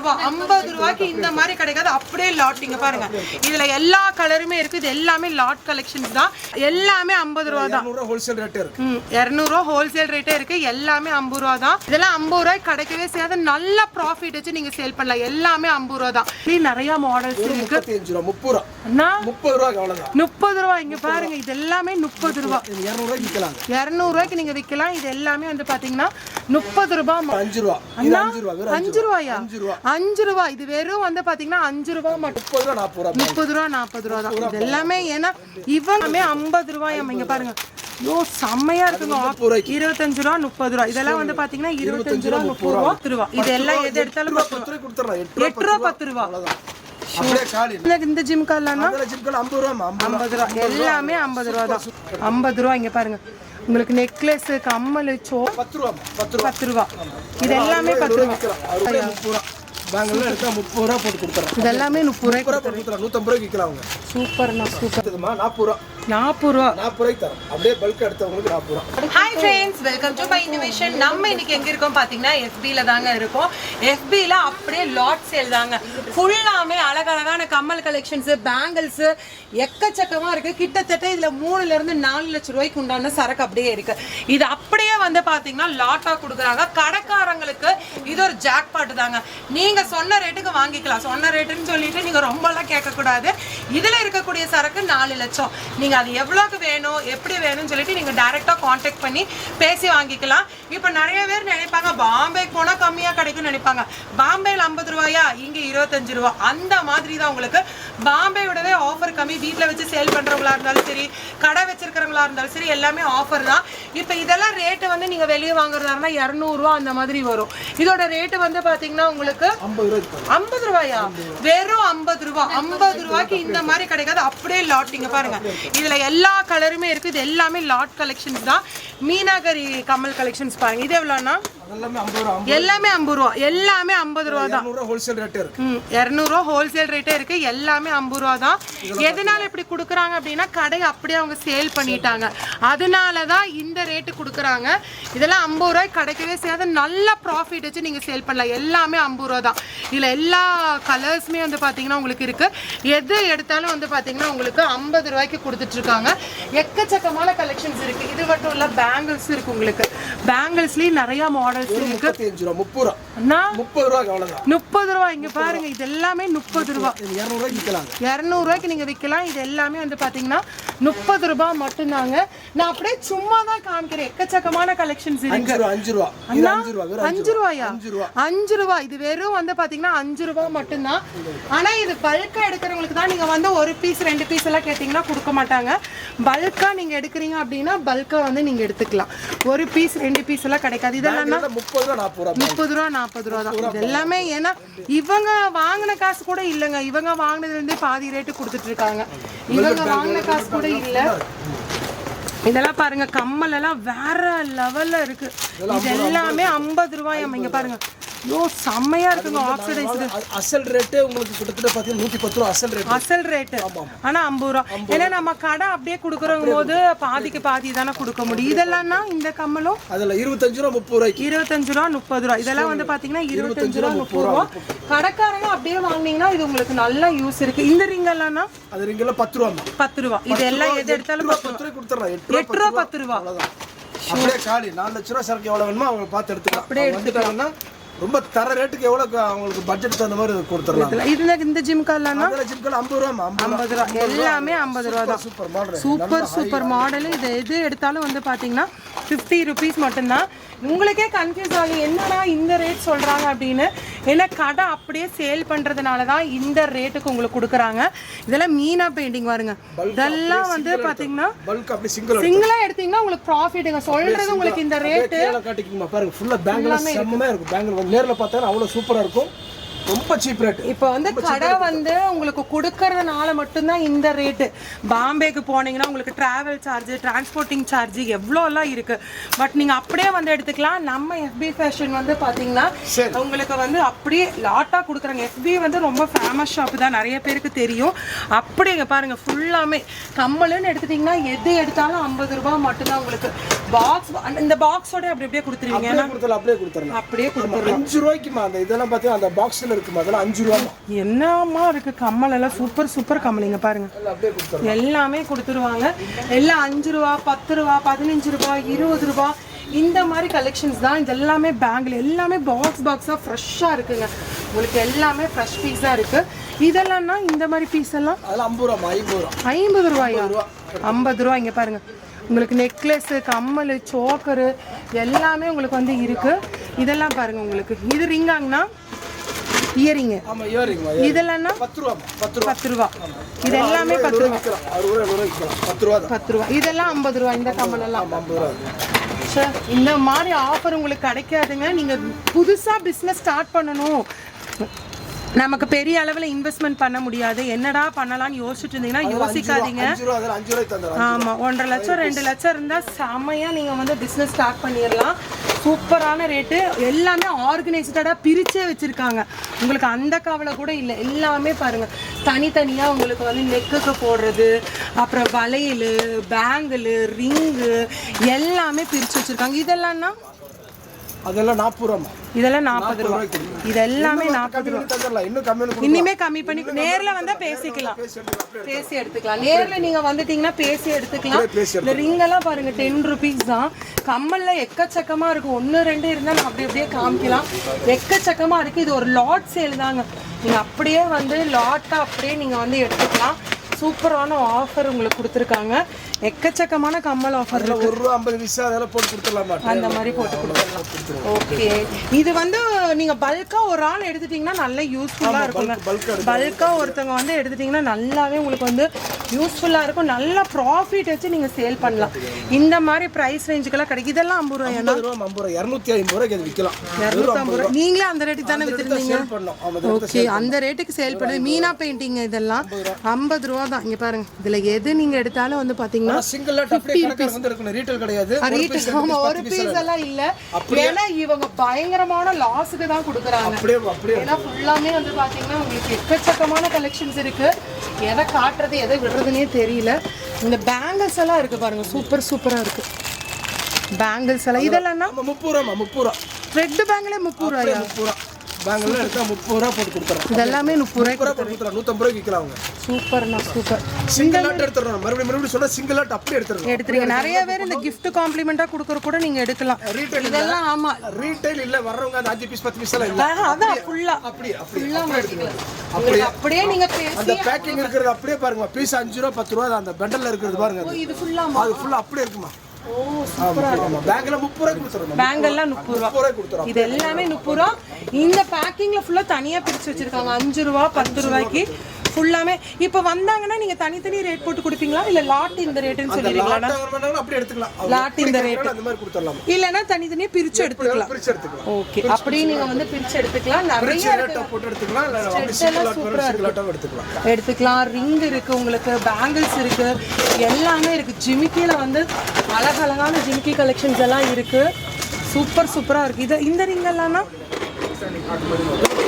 ரூபா ஐம்பது ரூபாய்க்கு இந்த மாதிரி கிடைக்காது. அப்படியே லாட் நீங்க பாருங்க. இதுல எல்லா கலருமே இருக்கு. இது எல்லாமே லாட் கலெக்ஷன்ஸ் தான். எல்லாமே ஐம்பது ரூபா தான். ஹோல்சேல் ரேட்டே இருக்கு. இரநூறுவா ஹோல்சேல் ரேட்டே இருக்கு. எல்லாமே ஐம்பது ரூபா தான். இதெல்லாம் ஐம்பது ரூபாய்க்கு கிடைக்கவே செய்யாத. நல்ல ப்ராஃபிட் வச்சு நீங்க சேல் பண்ணலாம். எல்லாமே ஐம்பது ரூபா தான். நிறைய மாடல்ஸ் இருக்கு. ரூபா முப்பது ரூபா. முப்பது ரூபாய்க்கு அவ்வளோதான் முப்பது ரூபா. இங்க பாருங்க. இது எல்லாமே முப்பது ரூபா. இரநூறுவாய்க்கு விற்கலாங்க இரநூறுவாய்க்கு நீங்க விற்கலாம். இது எல்லாமே வந்து பாத்தீங்கன்னா முப்பது ரூபா அஞ்சு ரூபா. அஞ்சு ரூபா. அஞ்சு ரூபாயா? அஞ்சு ரூபா. இது வெறும் வந்து பாத்தீங்கன்னா அஞ்சு ரூபா மட்டும். முப்பது ரூபா நாற்பது ரூபா முப்பது ரூபா நாற்பது ரூபா தான். இது எல்லாமே ஏன்னா இவங்களுமே ஐம்பது ரூபாய் இங்க பாருங்க. ஐயோ செம்மையா இருக்குங்க. இருபத்தஞ்சு ரூபா முப்பது ரூபா. இதெல்லாம் வந்து பாத்தீங்கன்னா இருபத்தஞ்சு ரூபா முப்பது ரூபா. பத்து ரூபா இது எல்லாம் எது எடுத்தாலும் எட்டு ரூபா. பத்து ரூபா இந்த- ஜிம் ஐம்பது ரூபா ஐம்பது ஐம்பது ரூபா. எல்லாமே ஐம்பது ரூபா தான். ஐம்பது ரூபா இங்க பாருங்க. உங்களுக்கு நெக்லஸ் கம்மல் சோ பத்து ரூபா பத்து ரூபா. இது எல்லாமே பத்து ரூபா. பேங்கில் எடுத்தால் முப்பது ரூபா போட்டு கொடுத்துறேன். இது எல்லாமே முப்பது ரூபாய்க்கு முப்பது ரூபா போட்டு கொடுத்துறேன். நூற்றம்பது ரூபாய்க்கு விற்கலாம் அவங்க. சூப்பர்ண்ணா சூப்பர். இதுமா நாற்பது ரூபா. நாற்பது ரூபா. நாற்பது ரூபாய்க்கு தரோம். அப்படியே பல்க் எடுத்தவங்களுக்கு நாற்பது ரூபா. Hi friends welcome to my animation நம்ம இன்னைக்கு எங்க இருக்கோம் பாத்தீங்கன்னா FB-ல தாங்க இருக்கோம். FB-ல அப்படியே லாட் சேல் தாங்க. ஃபுல்லாமே அழகழகான கம்மல் கலெக்ஷன்ஸ் பேங்கிள்ஸ் எக்கச்சக்கமா இருக்கு. கிட்டத்தட்ட இதுல மூணுல இருந்து நாலு லட்சம் ரூபாய்க்கு உண்டான சரக்கு அப்படியே இருக்கு. இது அப்படியே வந்து பாத்தீங்கன்னா லாட்டா கொடுக்குறாங்க. கடைக்காரங்களுக்கு இது ஒரு ஜாக் பாட்டு தாங்க. நீங்க சொன்ன ரேட்டுக்கு வாங்கிக்கலாம். சொன்ன ரேட்டுன்னு சொல்லிட்டு நீங்க ரொம்ப எல்லாம் கேட்க கூடாது இதுல இருக்கக்கூடிய சரக்கு நாலு லட்சம். நீங்க அது எவ்வளவுக்கு வேணும் எப்படி வேணும்னு சொல்லிட்டு நீங்க டைரக்டா காண்டாக்ட் பண்ணி பேசி வாங்கிக்கலாம். இப்போ நிறைய பேர் நினைப்பாங்க பாம்பேக்கு போனா கம்மியா கிடைக்கும்னு நினைப்பாங்க. பாம்பேல ஐம்பது ரூபாயா? இங்க இருபத்தஞ்சு ரூபா. அந்த மாதிரி தான் உங்களுக்கு பாம்பே விடவே ஆஃபர் கம்மி. வீட்ல வச்சு சேல் பண்றவங்களா இருந்தாலும் சரி கடை வச்சிருக்கிறவங்களா இருந்தாலும் சரி எல்லாமே ஆஃபர் தான். இப்போ இதெல்லாம் ரேட்டு வந்து நீங்க வெளியே வாங்குறதா இருந்தா இரநூறுவா அந்த மாதிரி வரும். இதோட ரேட்டு வந்து பாத்தீங்கன்னா உங்களுக்கு ஐம்பது ரூபாயா? வெறும் ஐம்பது ரூபா. ஐம்பது ரூபாய்க்கு இந்த மாதிரி கிடைக்காது. அப்படியே லாட் நீங்க பாருங்க. இதுல எல்லா கலருமே இருக்கு. இது எல்லாமே லாட் கலெக்ஷன்ஸ் தான். மீனாகரி கமல் கலெக்ஷன்ஸ் பாருங்க. இது எவ்வளோன்னா? எல்லாமே ஐம்பது ரூபா எல்லாமே ஐம்பது ரூபா. தான். ஹோல்சேல் ரேட்டே இருக்கு. இரநூறுவா ஹோல்சேல் ரேட்டே இருக்கு. எல்லாமே ஐம்பது ரூபா தான். எதனால இப்படி கொடுக்குறாங்க அப்படின்னா கடை அப்படியே அவங்க சேல் பண்ணிட்டாங்க. அதனால தான் இந்த ரேட்டு கொடுக்குறாங்க. இதெல்லாம் ஐம்பது ரூபாய்க்கு கிடைக்கவே செய்யாத. நல்ல ப்ராஃபிட் வச்சு நீங்கள் சேல் பண்ணலாம். எல்லாமே ஐம்பது ரூபா தான். இதில் எல்லா கலர்ஸுமே வந்து பார்த்தீங்கன்னா உங்களுக்கு இருக்கு. எது எடுத்தாலும் வந்து பார்த்தீங்கன்னா உங்களுக்கு ஐம்பது ரூபாய்க்கு கொடுத்துட்ருக்காங்க எக்கச்சக்கமான கலெக்ஷன்ஸ் இருக்கு. இது மட்டும் இல்லை பேங்கிள்ஸ் இருக்கு உங்களுக்கு. பேங்கிள்ஸ்லேயும் நிறைய இருக்கு. ரூபா முப்பது ரூபா. முப்பது முப்பது ரூபா இங்க பாருங்க இது எல்லாமே முப்பது ரூபா. இரநூறுவாய்க்கு விற்கலாங்க. இரநூறுவாய்க்கு நீங்க விற்கலாம். இது எல்லாமே வந்து பாத்தீங்கன்னா முப்பது ரூபாய் மட்டும்தாங்க. நான் அப்படியே சும்மா தான் காமிக்கிறேன். எக்கச்சக்கமான கலெக்ஷன்ஸ் இருக்கு. அஞ்சு ரூபா அஞ்சு ரூபா. அஞ்சு ரூபா ரூபாயா அஞ்சு ரூபா. ரூபா. இது வெறும் வந்து பாத்தீங்கன்னா அஞ்சு ரூபா மட்டும்தான். ஆனா இது பல்கா எடுக்கிறவங்களுக்கு தான் நீங்க வந்து ஒரு பீஸ் ரெண்டு பீஸ் எல்லாம் கேட்டீங்கன்னா கொடுக்க மாட்டாங்க. பல்கா நீங்க எடுக்கிறீங்க அப்படின்னா பல்கா வந்து நீங்க எடுத்துக்கலாம். ஒரு பீஸ் ரெண்டு பீஸ் எல்லாம் கிடைக்காது. இதெல்லாம் முப்பது ரூபா நாற்பது ரூபா முப்பது ரூபா நாற்பது ரூபா தான் இது எல்லாமே ஏன்னா இவங்க வாங்கின காசு கூட இல்லைங்க. இவங்க வாங்கினதுல இருந்தே பாதி ரேட்டு கொடுத்துட்டு இருக்காங்க இவங்க வாங்கின காசு கூட இல்ல. இதெல்லாம் பாருங்க கம்மல் எல்லாம் வேற லெவல்ல இருக்கு. இது எல்லாமே ஐம்பது ரூபாய். இங்க பாருங்க. ஐயோ செம்மையா இருக்குங்க ஆக்சிடைஸ்டு அசல் ரேட்டே உங்களுக்கு கிட்டத்தட்ட பார்த்தீங்கன்னா நூற்றி பத்து ரூபா அசல் ரேட் அசல் ரேட்டு ஆனா ஐம்பது ரூபா. ஏன்னா நம்ம கடை அப்படியே கொடுக்குறோம் போது பாதிக்கு பாதி தானே கொடுக்க முடியும். இதெல்லாம்னா இந்த கம்மலும் அதில் இருபத்தஞ்சு ரூபா முப்பது ரூபாய்க்கு. இருபத்தஞ்சு ரூபா முப்பது ரூபா. இதெல்லாம் வந்து பாத்தீங்கன்னா இருபத்தஞ்சு ரூபா முப்பது ரூபா கடைக்காரங்க அப்படியே வாங்குனீங்கன்னா இது உங்களுக்கு நல்ல யூஸ் இருக்கு. இந்த ரிங் எல்லாம்னா அது ரிங்கெல்லாம் பத்து ரூபா பத்து ரூபா. இது எல்லாம் எது எடுத்தாலும் பத்து ரூபாய் கொடுத்துட்றேன் எட்டு ரூபா ரூபா பத்து ரூபா. அப்படியே காலி. நாலு லட்ச ரூபா சரக்கு எவ்வளோ வேணுமோ அவங்க பார்த்து எடுத்துக்கலாம். அவங்க வந்துட்டாங்கன்னா ரொம்ப தர ரேட்டுக்கு எவ்வளோ அவங்களுக்கு பட்ஜெட் தகுந்த மாதிரி கொடுத்துடலாம்? இதுல- இந்த ஜிம் கார்லாம் அதில் சிக்கல் ஐம்பது ரூபா ஐம்பது ரூபா. எல்லாமே ஐம்பது ரூபா தான். Super model super super model இது எது எடுத்தாலும் வந்து பாத்தீங்கன்னா ஃபிஃப்டி ருபீஸ் மட்டும்தான். உங்களுக்கே கன்ஃபியூஸ் ஆகும் என்னடா இந்த ரேட் சொல்றாங்க அப்படின்னு. ஏன்னா கடை அப்படியே சேல் பண்றதுனால தான் இந்த ரேட்டுக்கு உங்களுக்கு கொடுக்குறாங்க. இதெல்லாம் மீனா பெயிண்டிங் பாருங்க. இதெல்லாம் வந்து பாத்தீங்கன்னா பல்க் அப்படி சிங்கிள் சிங்கிளா எடுத்தீங்கன்னா உங்களுக்கு ப்ராஃபிட்டுங்க சொல்றது உங்களுக்கு இந்த ரேட் கீழே காட்டிக்குமா பாருங்க ஃபுல்லாக பேங்கில் செம்மையாக இருக்கும். பேங்கில் நேரில் பார்த்தா அவ்வளோ சூப்பராக இருக்கும். ரொம்ப சீப் ரேட் இப்போ வந்து கடை வந்து உங்களுக்கு கொடுக்கறதுனால மட்டும்தான் இந்த ரேட்டு பாம்பேக்கு போனீங்கன்னா உங்களுக்கு டிராவல் சார்ஜ் டிரான்ஸ்போர்ட்டிங் சார்ஜ் எவ்வளோலாம் இருக்கு. பட் நீங்க அப்படியே வந்து எடுத்துக்கலாம். நம்ம எஃபி ஃபேஷன் வந்து பாத்தீங்கன்னா சரி. உங்களுக்கு வந்து அப்படியே லாட்டா கொடுக்குறாங்க. எஃபி வந்து ரொம்ப ஃபேமஸ் ஷாப் தான். நிறைய பேருக்கு தெரியும். அப்படி இங்க பாருங்க ஃபுல்லாமே கம்மலுன்னு எடுத்துட்டீங்கன்னா எது எடுத்தாலும் ஐம்பது ரூபாய் மட்டும்தான் உங்களுக்கு. பாக்ஸ் இந்த பாக்ஸோட அப்படி அப்படியே கொடுத்துருவீங்க. அப்படியே கொடுத்தலாம் அப்படியே கொடுத்துடலாம். அப்படியே கொடுத்துருவோம் அஞ்சு ரூபாய்க்குமா அந்த இதெல்லாம் பார்த்தீங்கன்னா அந்த பாக்ஸில் ரேட்ல இருக்குமா அதெல்லாம் அஞ்சு ரூபா என்னமா இருக்கு கம்மல் எல்லாம் சூப்பர் சூப்பர் கம்மல். இங்க பாருங்க. எல்லாம் கொடுத்துருவாங்க. எல்லாம் அஞ்சு ரூபா பத்து ரூபா பதினஞ்சு ரூபா இருபது ரூபா. இந்த மாதிரி கலெக்ஷன்ஸ் தான். இது எல்லாமே பேங்கில் எல்லாமே பாக்ஸ் பாக்ஸாக ஃப்ரெஷ்ஷாக இருக்குங்க. உங்களுக்கு எல்லாமே ஃப்ரெஷ் பீஸாக இருக்கு. இதெல்லாம்னா இந்த மாதிரி பீஸ் எல்லாம்? ஐம்பது ரூபா ஐம்பது ரூபா. ஐம்பது ரூபாயா? ஐம்பது ரூபா. இங்கே பாருங்க. உங்களுக்கு நெக்லஸ்ஸு கம்மல் சோக்கரு எல்லாமே உங்களுக்கு வந்து இருக்கு. இதெல்லாம் பாருங்க உங்களுக்கு. இது ரிங்காங்கண்ணா இயரிங்கு. இதெல்லாம்னா பத்து ரூபா இது எல்லாமே பத்து ரூபா பத்து ரூபா பத்து ரூபா இதெல்லாம் ஐம்பது ரூபா இந்த கம்மல் எல்லாம் ச்சே, இந்த மாதிரி ஆஃபர் உங்களுக்கு கிடைக்காதுங்க. நீங்க புதுசா பிசினஸ் ஸ்டார்ட் பண்ணணும். நமக்கு பெரிய அளவுல இன்வெஸ்ட்மெண்ட் பண்ண முடியாது. என்னடா பண்ணலாம்னு யோசிச்சுட்டு இருந்தீங்கன்னா யோசிக்காதீங்க. அஞ்சு ரூபா அதெல்லாம் அஞ்சு ரூபாய்க்கு தந்துடுறோம் ஆமா ஒன்றரை லட்சம் ரெண்டு லட்சம் இருந்தா செமையா நீங்க வந்து பிசினஸ் ஸ்டார்ட் பண்ணிடலாம். சூப்பரான ரேட்டு எல்லாமே ஆர்கனைஸ்டடா பிரிச்சே வச்சிருக்காங்க. உங்களுக்கு அந்த கவலை கூட இல்லை. எல்லாமே பாருங்க. தனித்தனியா உங்களுக்கு வந்து நெக்குக்கு போடுறது அப்புறம் வளையல் பேங்கிள் ரிங்கு எல்லாமே பிரிச்சு வச்சிருக்காங்க. இதெல்லாம்னா அதெல்லாம் நாற்பது ரூபாமா இதெல்லாம் நாற்பது ரூபா. இது எல்லாமே நாற்பது இன்னும் கம்மி பண்ணி இனிமே கம்மி பண்ணி நேர்ல வந்தா பேசிக்கலாம். பேசி எடுத்துக்கலாம். நேர்ல நீங்க வந்துட்டீங்கன்னா பேசி எடுத்துக்கலாம். இந்த ரிங் எல்லாம் பாருங்க டென் ருபீஸ் தான். கம்மல்ல எக்கச்சக்கமா இருக்கு ஒன்னு ரெண்டு இருந்தா நம்ம அப்படி அப்படியே காமிக்கலாம். எக்கச்சக்கமா இருக்கு இது ஒரு லாட் சேல் தாங்க. நீங்க அப்படியே வந்து லாட்டா அப்படியே நீங்க வந்து எடுத்துக்கலாம். சூப்பரான ஆஃபர் உங்களுக்கு கொடுத்துருக்காங்க. எக்கச்சக்கமான கம்மல் ஆஃபர் அதில் ஒரு ரூபா ஐம்பது பைசா அதெல்லாம் போட்டு கொடுத்துடலாமா? அந்த மாதிரி போட்டு கொடுத்துடலாம். ஓகே இது வந்து நீங்க பல்கா ஒரு ஆள் எடுத்துட்டீங்கன்னா நல்ல யூஸ்ஃபுல்லா இருக்குங்க. பல்கா ஒருத்தவங்க வந்து எடுத்துட்டீங்கன்னா நல்லாவே உங்களுக்கு வந்து யூஸ்ஃபுல்லா இருக்கும். நல்ல ப்ராஃபிட் வச்சு நீங்க சேல் பண்ணலாம். இந்த மாதிரி பிரைஸ் ரேஞ்சுக்கெல்லாம் கிடைக்கும் இதெல்லாம் ஐம்பது ரூபாயா ஐம்பது ரூபா ஐம்பது ரூபா இரநூத்தி ஐம்பது ரூபாய்க்கு அது விற்கலாம் இரநூத்தம்பது ரூபா. நீங்களே அந்த ரேட்டுக்கு தானே ஆமாம் ஓகே அந்த ரேட்டுக்கு சேல் பண்ணுது. மீனா பெயிண்டிங் இதெல்லாம் ஐம்பது ரூபா தான் இங்க பாருங்க. இதுல எது நீங்க எடுத்தாலும் வந்து பாத்தீங்கன்னா சிங்கிள் லாட் அப்படியே கணக்காக வந்து ரீட்டைல் கிடையாது. ஒரு ரீட்டு piece, ஆமா ரெண்டு ஒரு பீஸ் எல்லாம் இல்ல. ஏன்னா இவங்க பயங்கரமான லாஸுக்கு தான் கொடுக்குறாங்க. அப்படியே அப்படியே. ஏன்னா ஃபுல்லாமே வந்து பாத்தீங்கன்னா உங்களுக்கு எக்கச்சக்கமான கலெக்ஷன்ஸ் இருக்கு. எதை காட்டுறது எதை விடுறதுனே தெரியல. இந்த பேங்கிள்ஸ் எல்லாம் இருக்கு பாருங்க. சூப்பர் சூப்பரா இருக்கு. பேங்கிள்ஸ் எல்லாம். இதெல்லாம் ஆமாம் முப்பது ரூபாமா முப்பது ரூபா. ரெட் பேங்கிலே முப்பது ரூபாயா? முப்பது ரூபா. பேங்கில் எடுத்தால் முப்பது ரூபா போட்டு கொடுத்துறோம் இதெல்லாமே முப்பது ரூபாய் முப்பது ரூபா போட்டு கொடுத்துறோம் நூற்றம்பது ரூபாய்க்கு விற்கலாம் அவங்க. சூப்பர்ண்ணா சூப்பர். சிங்கிள் லாட் எடுத்துடுறோம் மறுபடியும் மறுபடியும் சொன்னா சிங்கிள் லாட் அப்படியே எடுத்துடணும். எடுத்துருங்க. நிறைய பேர் இந்த gift காம்ப்ளிமெண்டா கொடுக்கற கூட நீங்க எடுக்கலாம். ரீட்டைல் இதெல்லாம் ஆமா. ரீட்டைல் இல்ல. வர்றவங்க அந்த அஞ்சு பீஸ் பத்து பீஸ் எல்லாம் இல்ல. அதான் ஃபுல்லா அப்படியே ஃபுல்லா அப்படியே நீங்க பேசி அந்த பேக்கிங் இருக்கிறது அப்படியே பாருங்க. பீஸ் அஞ்சு ரூபா பத்து ரூபா அந்த பண்டல்ல இருக்கிறது பாருங்க. இது ஃபுல்லா அது ஃபுல்லா அப்படியே இருக்குமா? இது எல்லாமே முப்பது ரூபா இந்த பேக்கிங்ல ஃபுல்லா தனியா பிரிச்சு வச்சிருக்காங்க. அஞ்சு ரூபா பத்து ரூபாய்க்கு. ஃபுல்லாமே இப்போ வந்தாங்கன்னா நீங்க தனித்தனி ரேட் போட்டு கொடுப்பீங்களா? இல்ல லாட் இந்த லாட் வேணாலும் அப்படியே எடுத்துக்கலாம். லாட் இந்த ரேட் அந்த மாதிரி கொடுத்துடலாம். இல்லைன்னா தனித்தனியா பிரிச்சு எடுத்துக்கலாம். பிரிச்சு எடுத்துக்கலாம். ஓகே அப்படியே நீங்க வந்து பிரிச்சு எடுத்துக்கலாம். நிறைய போட்டு எடுத்துக்கலாம். இல்ல அப்படி லாட்டாவும் எடுத்துக்கலாம். எடுத்துக்கலாம். ரிங் இருக்கு உங்களுக்கு பேங்கிள்ஸ் இருக்கு. எல்லாமே இருக்கு. ஜிமிக்கில வந்து அழகழகான ஜிமிக்கி கலெக்ஷன்ஸ் எல்லாம் இருக்கு. சூப்பர் சூப்பரா இருக்கு. இது இந்த ரிங் எல்லாம்னா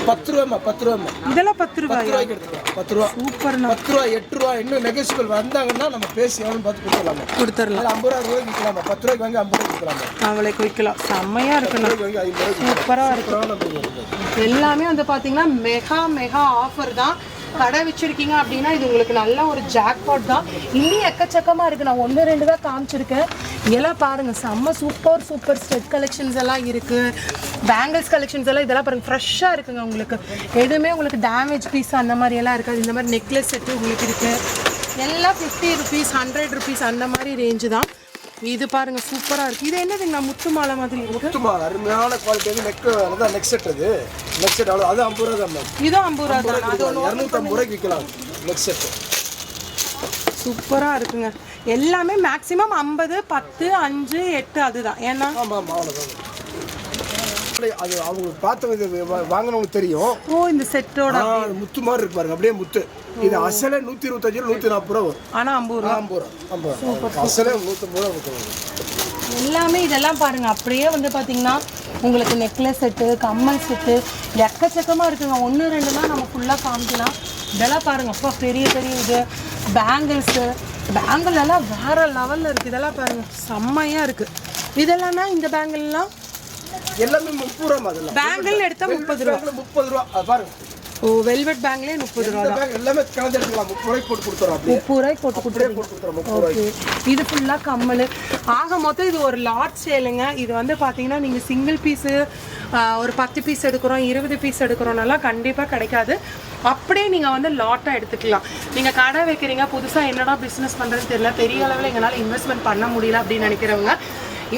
பத்து ரூபாமா பத்து ரூபாமா இதெல்லாம் பத்து பத்து ரூபாயா ரூபாய்க்கு எடுத்துக்கலாம். பத்து ரூபா. சூப்பர்ண்ணா. பத்து ரூபா எட்டு ரூபா இன்னும் நெகோசியபிள் வந்தாங்கன்னா நம்ம பேசி எவ்வளோ பார்த்து கொடுத்துடலாமா. கொடுத்துடலாம் ஐம்பது ரூபா ரூபாய்க்கு விற்கலாமா பத்து ரூபாய்க்கு வாங்கி ஐம்பது ரூபாய்க்கு விற்கலாமா அவளைக்கு வைக்கலாம் செம்மையா இருக்குண்ணா. ரூபாய்க்கு வாங்கி ஐம்பது ரூபாய்க்கு சூப்பரா இருக்கு. விற்கலாம் நம்ம எல்லாமே வந்து பாத்தீங்கன்னா மெகா மெகா ஆஃபர் தான். கடை வச்சிருக்கீங்க அப்படின்னா இது உங்களுக்கு நல்ல ஒரு ஜாக்பாட் தான். இன்னும் எக்கச்சக்கமாக இருக்குது நான் ஒன்று ரெண்டு தான் காமிச்சிருக்கேன். இதெல்லாம் பாருங்கள் செம்ம சூப்பர் சூப்பர் ஸ்டெட் கலெக்ஷன்ஸ் எல்லாம் இருக்குது பேங்கிள்ஸ் கலெக்ஷன்ஸ் எல்லாம் இதெல்லாம் பாருங்கள் ஃப்ரெஷ்ஷாக இருக்குங்க உங்களுக்கு. எதுவுமே உங்களுக்கு டேமேஜ் பீஸ் அந்த மாதிரி எல்லாம் இருக்காது. இந்த மாதிரி நெக்லஸ் செட்டு உங்களுக்கு இருக்குது எல்லாம் ஃபிஃப்டி ருபீஸ் ஹண்ட்ரட் ருபீஸ் அந்த மாதிரி ரேஞ்சு தான். இது பாருங்க சூப்பரா இருக்கு. இது என்னதுங்க? முத்து மாலை மாதிரி சுத்தமா அருமையான குவாலிட்டி வந்து நெக் அதான் நெக் செட் அது நெக் செட் அவ்வளோ அது ஐம்பது ரூபா தான் மேம் இதுவும் ஐம்பது ரூபா தான் அது இரநூத்தம்பது ரூபாய்க்கு விற்கலாம் நெக் செட் சூப்பராக இருக்குங்க. எல்லாமே மேக்ஸிமம் ஐம்பது பத்து அஞ்சு எட்டு அதுதான். ஏன்னா ஆமாம் ஆமாம் அவ்வளோதான் அது அவங்களுக்கு பார்த்தவங்க வாங்கினவங்களுக்கு தெரியும். ஓ இந்த செட்டோட முத்து மாதிரி இருக்கு பாருங்க அப்படியே முத்து. இது அசலே நூற்றி இருபத்தஞ்சு ரூபா நூற்றி நாற்பது ரூபா வரும். ஆனால் ஐம்பது ரூபா. ஐம்பது ரூபா. ஐம்பது ரூபா. அசலே நூற்றம்பது ரூபா எல்லாமே இதெல்லாம் பாருங்க. அப்படியே வந்து பார்த்தீங்கன்னா உங்களுக்கு நெக்லஸ் செட்டு கம்மல் செட்டு எக்கச்சக்கமாக இருக்குங்க. ஒன்று ரெண்டுனா நம்ம ஃபுல்லாக காமிக்கலாம். இதெல்லாம் பாருங்க. அப்பா பெரிய பெரிய இது. பேங்கிள்ஸு பேங்கிள் எல்லாம் வேற லெவலில் இருக்குது இதெல்லாம் பாருங்க. செம்மையாக இருக்குது இதெல்லாம்னா இந்த பேங்கிள்லாம் எல்லாமே முப்பது ரூபா அதெல்லாம் பேங்கிள் எடுத்தா முப்பது ரூபா. முப்பது ரூபா. பாருங்க. ஓ வெல்வெட் பேங்க்லேயே முப்பது ரூபா பேங்க் எல்லாமே கலந்து எடுக்கலாம் முப்பது ரூபாய்க்கு போட்டு கொடுத்துறோம் முப்பது ரூபாய்க்கு போட்டு கொடுத்துறோம் ஓகே. இது ஃபுல்லாக கம்மல். ஆக மொத்தம் இது ஒரு லாட் சேலுங்க இது வந்து பார்த்தீங்கன்னா நீங்கள் சிங்கிள் பீஸு ஒரு பத்து பீஸ் எடுக்கிறோம் இருபது பீஸ் எடுக்கிறோம்னாலாம் கண்டிப்பாக கிடைக்காது. அப்படியே நீங்கள் வந்து லாட்டாக எடுத்துக்கலாம். நீங்கள் கடை வைக்கிறீங்க புதுசாக என்னடா பிஸ்னஸ் பண்ணுறதுன்னு தெரியல. பெரிய அளவில் எங்களால் இன்வெஸ்ட்மெண்ட் பண்ண முடியல அப்படின்னு நினைக்கிறவங்க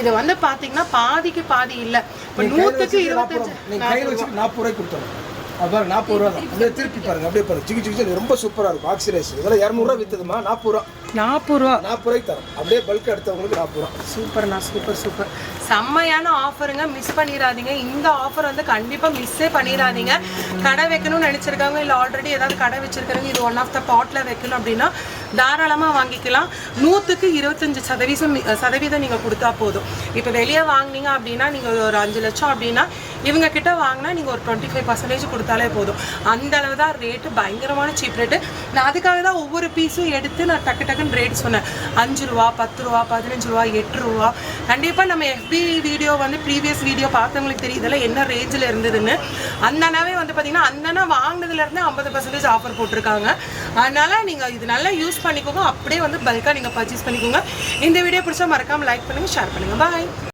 இது வந்து பார்த்தீங்கன்னா பாதிக்கு பாதி இல்லை. இப்போ நூற்றுக்கு இருபத்தஞ்சு கையில் வச்சு நாற்பது ரூபாய்க்கு கொடுத்துறோம் அது நாற்பது ரூபா தான். அப்படியே திருப்பி பாருங்க அப்படியே பாருங்க. சிக்கி சிக்கி ரொம்ப சூப்பரா இருக்கும். ஆக்சிடைஸ் இதெல்லாம் இரநூறுவா வித்துதுமா? நாற்பது ரூபா. நாற்பது ரூபா. நாற்பது ரூபாய்க்கு தரோம். அப்படியே பல்க் எடுத்தவங்களுக்கு நாற்பது ரூபா. சூப்பர்ண்ணா சூப்பர் சூப்பர் செம்மையான ஆஃபருங்க மிஸ் பண்ணிடாதீங்க. இந்த ஆஃபர் வந்து கண்டிப்பாக மிஸ்ஸே பண்ணிடாதீங்க. கடை வைக்கணும்னு நினச்சிருக்காங்க இல்லை ஆல்ரெடி ஏதாவது கடை வச்சிருக்காங்க இது ஒன் ஆஃப் த பாட்டில் வைக்கணும் அப்படின்னா தாராளமாக வாங்கிக்கலாம். நூற்றுக்கு இருபத்தஞ்சி சதவீதம் சதவீதம் நீங்கள் கொடுத்தா போதும். இப்போ வெளியே வாங்குனீங்க அப்படின்னா நீங்கள் ஒரு அஞ்சு லட்சம் அப்படின்னா இவங்க கிட்ட வாங்கினா நீங்கள் ஒரு டுவெண்ட்டி ஃபைவ் பர்சன்டேஜ் கொடுத்தாலே போதும். அந்த அளவு தான் ரேட்டு பயங்கரமான சீப் ரேட்டு நான் அதுக்காக தான் ஒவ்வொரு பீஸும் எடுத்து நான் டக்கு டக்குன்னு ரேட் சொன்னேன். அஞ்சு ரூபா பத்து ரூபா பதினஞ்சு ரூபா எட்டு ரூபா. கண்டிப்பாக நம்ம எஃபி வீடியோ வந்து ப்ரீவியஸ் வீடியோ பார்த்தவங்களுக்கு தெரியும். இதெல்லாம் என்ன ரேஞ்சில் இருந்ததுன்னு. அந்த அண்ணாவே வந்து பார்த்தீங்கன்னா அந்த அண்ணா வாங்கினதுலேருந்து ஐம்பது பர்சன்டேஜ் ஆஃபர் போட்டிருக்காங்க. அதனால் நீங்கள் இது நல்லா யூஸ் பண்ணிக்கோங்க. அப்படியே வந்து பல்காக நீங்கள் பர்ச்சேஸ் பண்ணிக்கோங்க. இந்த வீடியோ பிடிச்சா மறக்காமல் லைக் பண்ணுங்கள் ஷேர் பண்ணுங்கள் பாய்